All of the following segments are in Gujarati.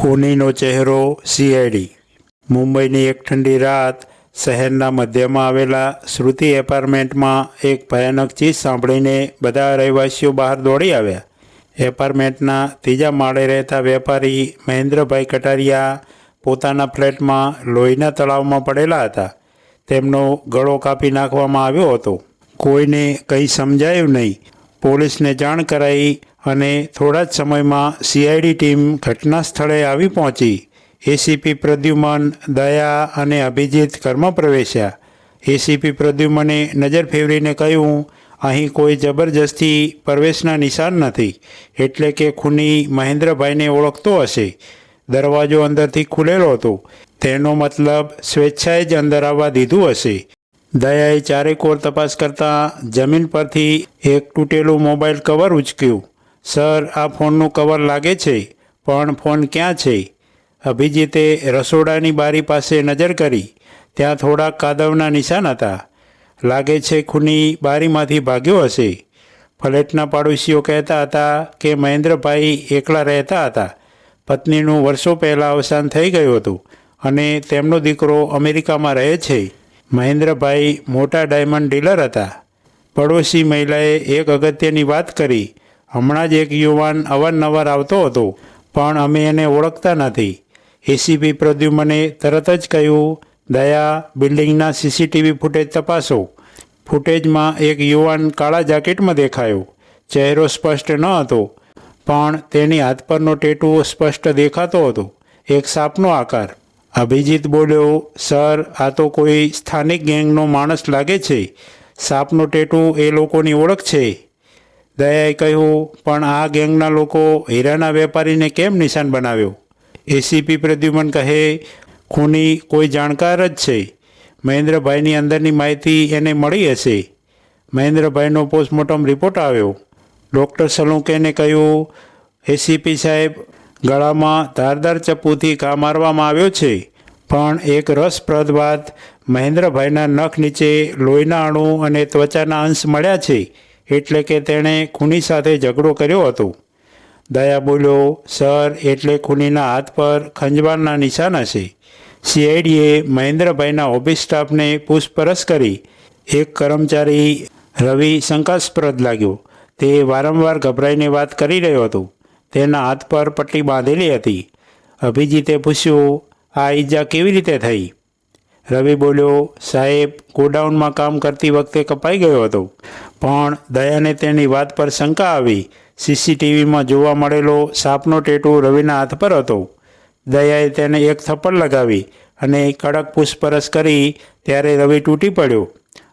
ખૂનીનો ચહેરો સીઆઈડી મુંબઈની એક ઠંડી રાત શહેરના મધ્યમાં આવેલા શ્રુતિ એપાર્ટમેન્ટમાં એક ભયાનક ચીજ સાંભળીને બધા રહેવાસીઓ બહાર દોડી આવ્યા. એપાર્ટમેન્ટના ત્રીજા માળે રહેતા વેપારી મહેન્દ્રભાઈ કટારિયા પોતાના ફ્લેટમાં લોહીના તળાવમાં પડેલા હતા. તેમનો ગળો કાપી નાખવામાં આવ્યો હતો. કોઈને કંઈ સમજાયું નહીં. પોલીસને જાણ કરાઈ અને થોડા જ સમયમાં સીઆઈડી ટીમ ઘટના સ્થળે આવી પહોંચી. એસીપી પ્રદ્યુમન, દયા અને અભિજીત ઘરમાં પ્રવેશ્યા. એસીપી પ્રદ્યુમને નજર ફેરવીને કહ્યું, અહીં કોઈ જબરજસ્તી પ્રવેશના નિશાન નથી. એટલે કે ખૂની મહેન્દ્રભાઈને ઓળખતો હશે. દરવાજો અંદરથી ખુલેલો હતો. તેનો મતલબ સ્વેચ્છાએ જ અંદર આવવા દીધું હશે. દયાએ ચારેકોર તપાસ કરતાં જમીન પરથી એક તૂટેલું મોબાઈલ કવર ઉચક્યું. સર, આ ફોનનું કવર લાગે છે, પણ ફોન ક્યાં છે? અભિજીતે રસોડાની બારી પાસે નજર કરી. ત્યાં થોડાક કાદવના નિશાન હતા. લાગે છે ખૂની બારીમાંથી ભાગ્યો હશે. ફ્લેટના પાડોશીઓ કહેતા હતા કે મહેન્દ્રભાઈ એકલા રહેતા હતા. પત્નીનું વર્ષો પહેલાં અવસાન થઈ ગયું હતું અને તેમનો દીકરો અમેરિકામાં રહે છે. મહેન્દ્રભાઈ મોટા ડાયમંડ ડીલર હતા. પડોશી મહિલાએ એક અગત્યની વાત કરી. હમણાં જ એક યુવાન અવારનવાર આવતો હતો, પણ અમે એને ઓળખતા નથી. એસીપી પ્રદ્યુમને તરત જ કહ્યું, દયા, બિલ્ડિંગના સીસીટીવી ફૂટેજ તપાસો. ફૂટેજમાં એક યુવાન કાળા જાકેટમાં દેખાયો. ચહેરો સ્પષ્ટ ન હતો, પણ તેની હાથ પરનો ટેટુઓ સ્પષ્ટ દેખાતો હતો. એક સાપનો આકાર. અભિજીત બોલ્યો, સર, આ તો કોઈ સ્થાનિક ગેંગનો માણસ લાગે છે. સાપનો ટેટુ એ લોકોની ઓળખ છે. દયાએ કહ્યું, પણ આ ગેંગના લોકો હીરાના વેપારીને કેમ નિશાન બનાવ્યો? એસીપી પ્રદ્યુમન કહે, ખૂની કોઈ જાણકાર જ છે. મહેન્દ્રભાઈની અંદરની માહિતી એને મળી હશે. મહેન્દ્રભાઈનો પોસ્ટમોર્ટમ રિપોર્ટ આવ્યો. ડૉક્ટર સલુકેને કહ્યું, એસીપી સાહેબ ગળામાં ધારદાર ચપ્પુથી ઘા મારવામાં આવ્યો છે. પણ એક રસપ્રદ વાત, મહેન્દ્રભાઈના નખ નીચે લોહીના અણુ અને ત્વચાના અંશ મળ્યા છે, એટલે કે તેણે ખૂની સાથે ઝઘડો કર્યો હતો. દયા બોલ્યો, સર, એટલે ખૂનીના હાથ પર ખંજવાળના નિશાન હશે સીઆઈડીએ મહેન્દ્રભાઈના ઓફિસ સ્ટાફને પૂછપરછ કરી. એક કર્મચારી રવિ શંકાસ્પદ લાગ્યો. તે વારંવાર ગભરાઈને વાત કરી રહ્યો હતો. તેના હાથ પર પટ્ટી બાંધેલી હતી. અભિજીતે પૂછ્યું, આ ઈજા કેવી રીતે થઈ? રવિ બોલ્યો, સાહેબ, ગોડાઉનમાં કામ કરતી વખતે કપાઈ ગયો હતો. પણ દયાને તેની વાત પર શંકા આવી. સીસીટીવીમાં જોવા મળેલો સાપનો ટેટુ રવિના હાથ પર હતો. દયાએ તેને એક થપ્પડ લગાવી અને કડક પૂછપરછ કરી, ત્યારે રવિ તૂટી પડ્યો.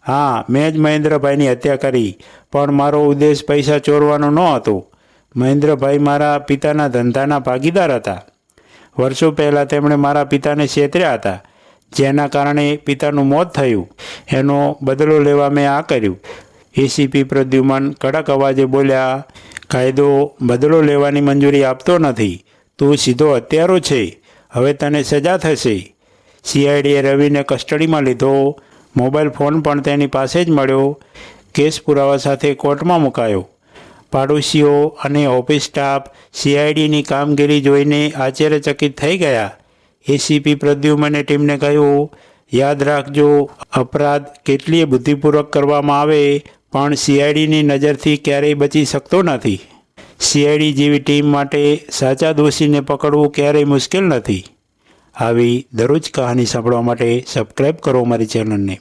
હા, મેં જ મહેન્દ્રભાઈની હત્યા કરી, પણ મારો ઉદ્દેશ પૈસા ચોરવાનો ન હતો મહેન્દ્રભાઈ મારા પિતાના ધંધાના ભાગીદાર હતા. વર્ષો પહેલાં તેમણે મારા પિતાને છેતર્યા હતા, જેના કારણે પિતાનું મોત થયું. એનો બદલો લેવા મેં આ કર્યું. એસીપી પ્રદ્યુમન કડક અવાજે બોલ્યા, કાયદો બદલો લેવાની મંજૂરી આપતો નથી. તું સીધો હત્યારો છે. હવે તને સજા થશે. સીઆઈડીએ રવિને કસ્ટડીમાં લીધો. મોબાઈલ ફોન પણ તેની પાસે જ મળ્યો. કેસ પુરાવા સાથે કોર્ટમાં મુકાયો. પાડોશીઓ અને ઓફિસ સ્ટાફ સીઆઈડીની કામગીરી જોઈને આશ્ચર્યચકિત થઈ ગયા. એસીપી પ્રદ્યુમને ટીમને કહ્યું, યાદ રાખજો, અપરાધ કેટલીય બુદ્ધિપૂર્વક કરવામાં આવે, પણ સીઆઈડીની નજરથી ક્યારેય બચી શકતો નથી. સીઆઈડી જેવી ટીમ માટે સાચા દોષીને પકડવું ક્યારેય મુશ્કેલ નથી. આવી દરરોજ કહાની સાંભળવા માટે સબસ્ક્રાઈબ કરો અમારી ચેનલને